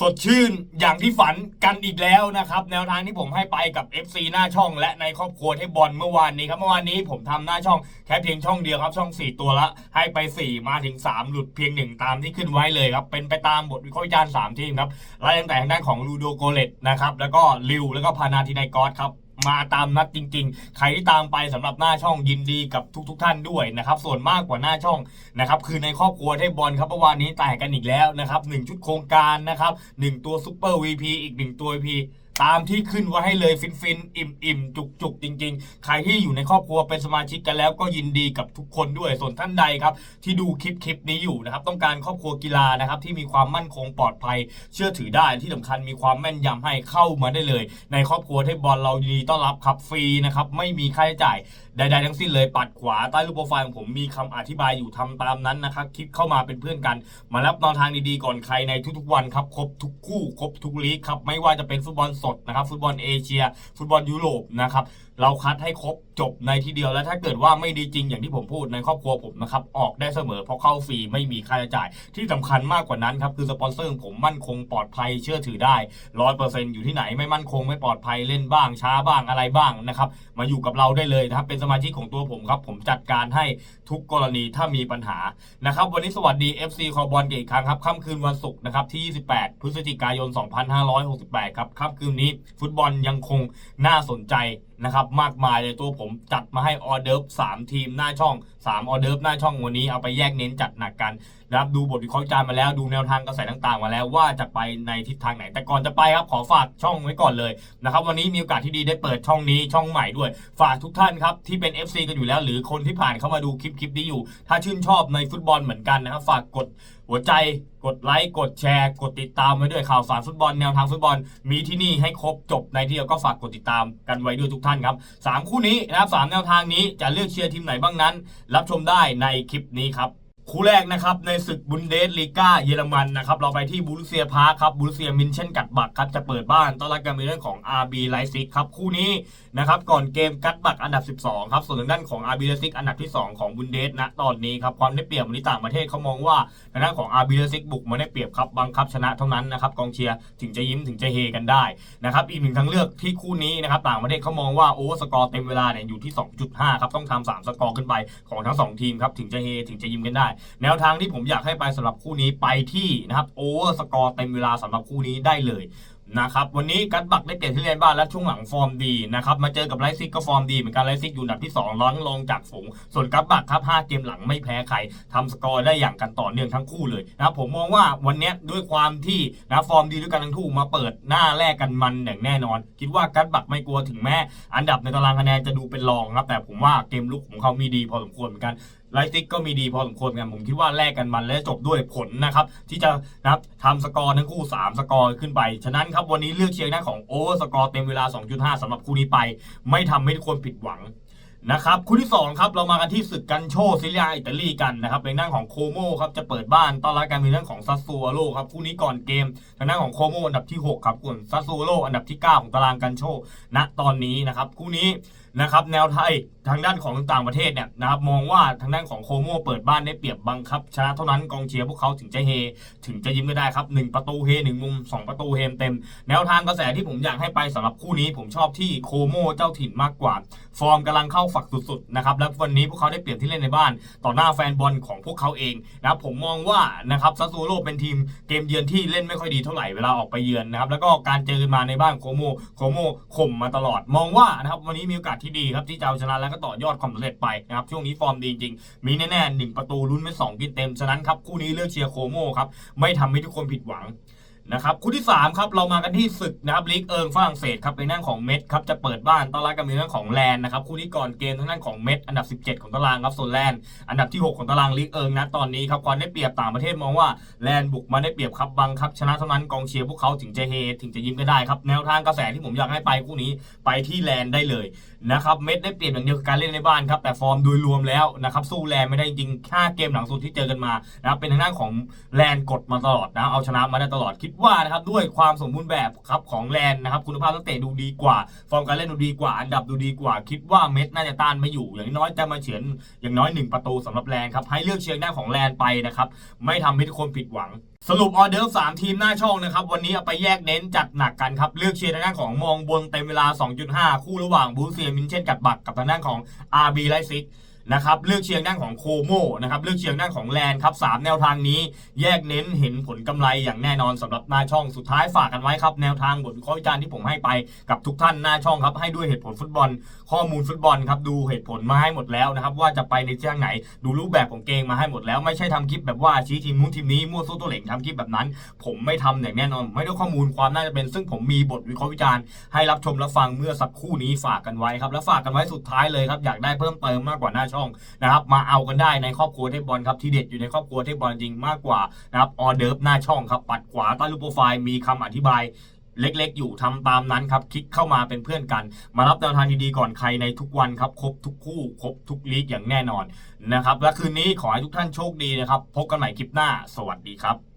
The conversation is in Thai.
สดชื่นอย่างที่ฝันกันอีกแล้วนะครับ แนวทางที่ผมให้ไปกับ FC หน้าช่อง และในครอบครัวเทบอลเมื่อวานนี้ครับเมื่อวานนี้ผมทำหน้าช่องแค่เพียงช่องเดียวครับช่อง 4 ตัวละให้ไป 4 มาถึง 3 หลุดเพียงหนึ่งตามที่ขึ้นไว้เลยครับ เป็นไปตามบทวิเคราะห์วิจารณ์3ทีมครับไล่ตั้งแต่ทางด้านของลูโดโกเลตนะครับแล้วก็ลิวแล้วก็พานาทินายกอสครับ มาตามนัดจริง ๆ ใครที่ตามไปสำหรับหน้าช่องยินดีกับทุกๆท่านด้วยนะครับ ส่วนมากกว่าหน้าช่องนะครับ คือในครอบครัวเทพบอลครับเมื่อวานนี้แตกกันอีกแล้วนะครับหนึ่งชุดโครงการนะครับหนึ่งตัวซูเปอร์วีอีกหนึ่งตัว VP ตามที่ขึ้นไว้ให้เลยฟินฟินอิ่มอิ่มจุกจุกจริง ๆ ใครที่อยู่ในครอบครัวเป็นสมาชิกกันแล้วก็ยินดีกับทุกคนด้วยส่วนท่านใดครับ ที่ดูคลิปคลิปนี้อยู่นะครับ ต้องการครอบครัวกีฬานะครับ ที่มีความมั่นคงปลอดภัย เชื่อถือได้ที่สำคัญมีความแม่นยำให้เข้ามาได้เลย ในครอบครัวเทพบอลเราดีต้อนรับครับฟรีนะครับไม่มีค่าใช้จ่ายใดๆทั้งสิ้นเลยปัดขวาใต้รูปโปรไฟล์ของผมมีคำอธิบายอยู่ทำตามนั้นนะครับคลิปเข้ามาเป็นเพื่อนกัน มารับแนวทางดีๆก่อนใครในทุกๆวันครับครบทุกคู่ครบทุกลีกครับไม่ว่าจะเป็นฟุตบอลสดนะครับฟุตบอลเอเชีย ฟุตบอลยุโรปนะครับ เราคัดให้ครบจบในทีเดียวแล้วถ้าเกิดว่าไม่ดีจริงอย่างที่ผมพูดในครอบครัวผมนะครับออกได้เสมอเพราะเข้าฟรีไม่มีค่าใช้จ่าย ที่สำคัญมากกว่านั้นครับคือสปอนเซอร์ผมมั่นคงปลอดภัยเชื่อถือได้ร้อยเปอร์เซ็นต์อยู่ที่ไหนไม่มั่นคงไม่ปลอดภัยเล่นบ้างช้าบ้างอะไรบ้างนะครับมาอยู่กับเราได้เลยนะครับเป็นสมาชิกของตัวผมครับผมจัดการให้ทุกกรณีถ้ามีปัญหานะครับวันนี้สวัสดี FC คอบอลเกตอีกครั้งครับค่ำคืนวันศุกร์นะครับที่ 28 พฤศจิกายน 2568 ครับค่ำคืนนี้ ฟุตบอลยังคงน่าสนใจนะครับมากมายเลยตัวผมจัดมาให้ออเดิร์ฟ3ทีมหน้าช่อง3ออเดิร์ฟหน้าช่องวันนี้เอาไปแยกเน้นจัดหนักกันนะครับดูบทวิเคราะห์จารณ์มาแล้วดูแนวทางกระแสต่างๆ มาแล้วว่าจะไปในทิศทางไหน แต่ก่อนจะไปครับขอฝากช่องไว้ก่อนเลยนะครับวันนี้มีโอกาสที่ดีได้เปิดช่องนี้ช่องใหม่ด้วย ฝากทุกท่านครับที่เป็น FC กันอยู่แล้ว หรือคนที่ผ่านเข้ามาดูคลิปคลิปนี้อยู่ ถ้าชื่นชอบในฟุตบอลเหมือนกันนะครับฝากกดหัวใจกดไลค์ กดแชร์ กดติดตามไว้ด้วยข่าวสารฟุตบอลแนวทางฟุตบอล มีที่นี่ให้ครบจบในที่เดียวก็ฝากกดติดตามกันไว้ด้วยทุกท่านครับสามคู่นี้นะครับสามแนวทางนี้จะเลือกเชียร์ทีมไหนบ้างนั้น รับชมได้ในคลิปนี้ครับ คู่แรกนะครับในศึกบุนเดสลีกาเยอรมันนะครับเราไปที่บูรุเซียพาร์ครับบูรุเซียมินเช่นกัดบักครับจะเปิดบ้านต้อนรับการมีเรื่องของ RB ไลซิกครับคู่นี้นะครับก่อนเกมกัดบักอันดับ 12ครับส่วนทางด้านของ RB ไลซิกอันดับที่ 2 ของบุนเดสนะตอนนี้ครับความได้เปรียบวันนี้ต่างประเทศเขามองว่าทางด้านของ RB ไลซิกบุกมาได้เปรียบครับบังคับชนะเท่านั้นนะครับกองเชียร์ถึงจะยิ้มถึงจะเฮกันได้นะครับอีกหนึ่งทางเลือกที่คู่นี้นะครับต่างประเทศเขามองว่าโอเวอร์สกอร์เต็มเวลาเนี่ยอยู่ที่ 2.5 ครับต้องทำสามสกอร์ขึ้นไปของทั้งสองทีมครับถึงจะเฮถึงจะยิ้มกันได้แนวทางที่ผมอยากให้ไปสำหรับคู่นี้ไปที่นะครับโอเวอร์สกอร์เต็มเวลาสำหรับคู่นี้ได้เลยนะครับวันนี้กัตบักได้เปลี่ยนที่เล่นบ้านและช่วงหลังฟอร์มดีนะครับมาเจอกับไลซิกก็ฟอร์มดีเหมือนกันไลซิกอยู่อันดับที่2ล้องลงจากฝูง ส่วนกัตบักครับ5เกมหลังไม่แพ้ใครทำสกอร์ได้อย่างกันต่อเนื่องทั้งคู่เลยนะครับผมมองว่าวันนี้ด้วยความที่นะฟอร์มดีด้วยกันทั้งคู่มาเปิดหน้าแรกกันมันอย่างแน่นอน คิดว่ากัตบักไม่กลัวถึงแม้ อันดับในตารางคะแนนจะดูเป็นรองครับแต่ผมว่าเกมลุกของเขามีดีพอสมควรเหมือนกัน ไลฟ์ซิกก็มีดีพอสมควรกันผมคิดว่าแลกกันมันและจบด้วยผลนะครับ ที่จะนะครับทำสกอร์ทั้งคู่ 3 สกอร์ขึ้นไป ฉะนั้นครับวันนี้เลือกเชียร์หน้าของโอเวอร์สกอร์เต็มเวลา 2.5สำหรับคู่นี้ไป ไม่ทำให้ทุกคนผิดหวัง นะครับคู่ที่2ครับเรามากันที่ศึกกันโชซิเลียอิตาลีกันนะครับเป็นหน้าของโคโมครับจะเปิดบ้านต้อนรับการมีเรื่งของซัสซูโโรครับคู่นี้ก่อนเกมทางด้านของโคโมอันดับที่ 6 ครับส่วนซัสซูโโรอันดับที่ 9 ของตารางกันโชณตอนนี้นะครับคู่นี้นะครับแนวไทยทางด้านของต่างประเทศเนี่ยนะครับมองว่าทางด้านของโคโมเปิดบ้านได้เปรียบบังคับชนะเท่านั้นกองเชียร์พวกเขาถึงจะเฮ ถึงจะยิ้มไม่ได้ครับ 1 ประตูเฮหนึ่งมุม 2 ประตูเฮเต็ม แนวทางกระแสที่ผมอยากให้ไปสำหรับคู่นี้ ผมชอบที่โคโมเจ้าถิ่นมากกว่า ฟอร์มกำลังเข้าฝักสุดๆนะครับและวันนี้พวกเขาได้เปรียบที่เล่นในบ้าน ต่อหน้าแฟนบอลของพวกเขาเองนะครับผมมองว่านะครับซัสซูโรเป็นทีมเกมเยือนที่เล่นไม่ค่อยดีเท่าไหร่เวลาออกไปเยือนนะครับแล้วก็การเจอกันมาในบ้านโคโมโคโมข่มมาตลอด มองว่านะครับวันนี้มีโอกาสที่ดีครับที่จะเอาชนะแล้วก็ต่อยอดความสำเร็จไปนะครับช่วงนี้ฟอร์มดีจริงมีแน่ๆหนึ่งประตูลุ้นไปสองกินเต็มฉะนั้นครับคู่นี้เลือกเชียร์โคโมครับไม่ทำให้ทุกคนผิดหวัง นะครับคู่ที่ 3 ครับเรามากันที่ศึกนะครับลีกเอิงฝรั่งเศสครับเป็นนั่งของเม็ดครับจะเปิดบ้านต้อนรับกันในเรื่งของแลนนะครับคู่นี้ก่อนเกมทางด้านของเม็ดอันดับ 17 ของตารางครับส่วนแลนอันดับที่ 6 ของตารางลีกเอิงนะตอนนี้ครับความได้เปรียบต่างประเทศมองว่าแลนบุกมาได้เปรียบครับบังครับชนะเท่านั้นกองเชียร์พวกเขาถึงจะเฮถึงจะยิ้มก็ได้ครับแนวทางกระแสที่ผมอยากให้ไปคู่นี้ไปที่แลนได้เลยนะครับเม็ดได้เปรียบอย่างเดียวคือการเล่นในบ้านครับแต่ฟอร์มโดยรวมแล้วนะครับสู้แลนไม่ได้จริงๆค่าเกมหลังสุดที่เจอกันมานะเป็นทางด้านของแลนกดมาตลอดนะเอาชนะมาได้ตลอดคิดว่านะครับด้วยความสมบูรณ์แบบครับของแลนนะครับคุณภาพนักเตะดูดีกว่า ฟอร์มการเล่นดูดีกว่า อันดับดูดีกว่า คิดว่าเม็ดน่าจะต้านไม่อยู่อย่างน้อยจะมาเฉือนอย่างน้อยหนึ่งประตูสำหรับแลนครับให้เลือกเชียร์หน้าของแลนไปนะครับไม่ทำให้ทุกคนผิดหวังสรุปออเดอร์สามทีมหน้าช่องนะครับ วันนี้เอาไปแยกเน้นจัดหนักกันครับ เลือกเชียร์ทางด้านของมองบนเต็มเวลา 2.5 คู่ระหว่างบูเซียมินเช่นกัดบักกับทางด้านของ RB ไลซิก นะครับเลือกเชียร์ด้านของโคโมนะครับเลือกเชียร์ด้านของแลนครับสามแนวทางนี้แยกเน้นเห็นผลกำไรอย่างแน่นอนสำหรับหน้าช่องสุดท้ายฝากกันไว้ครับแนวทางบทวิเคราะห์วิจารณ์ที่ผมให้ไปกับทุกท่านหน้าช่องครับให้ด้วยเหตุผลฟุตบอล ข้อมูลฟุตบอลครับดูเหตุผลมาให้หมดแล้วนะครับว่าจะไปในทางไหน ดูรูปแบบของเกมมาให้หมดแล้วไม่ใช่ทำคลิปแบบว่าชี้ทีมนู้นทีมนี้มั่วซั่วตัวเหล่งทำคลิปแบบนั้น ผมไม่ทำอย่างแน่นอนไม่ได้ข้อมูลความน่าจะเป็น ซึ่งผมมีบทวิเคราะห์วิจารณ์ให้รับชมรับฟังเมื่อสักครู่นี้ฝากกันไว้ครับแล้วฝากกันไว้สุดท้ายเลยครับอยากได้เพิ่มเติมมากกว่าหน้าช่องนะครับมาเอากันได้ในครอบครัวเทพบอลครับที่เด็ดอยู่ในครอบครัวเทพบอลจริงมากกว่านะครับออเดิร์ฟหน้าช่องครับปัดขวาใต้รูปโปรไฟล์มีคำอธิบายเล็กๆ อยู่ทำตามนั้นครับ คลิกเข้ามาเป็นเพื่อนกัน มารับแนวทางดีๆก่อนใครในทุกวันครับ ครบทุกคู่ ครบทุกลีกอย่างแน่นอนนะครับ และคืนนี้ขอให้ทุกท่านโชคดีนะครับ พบกันใหม่คลิปหน้า สวัสดีครับ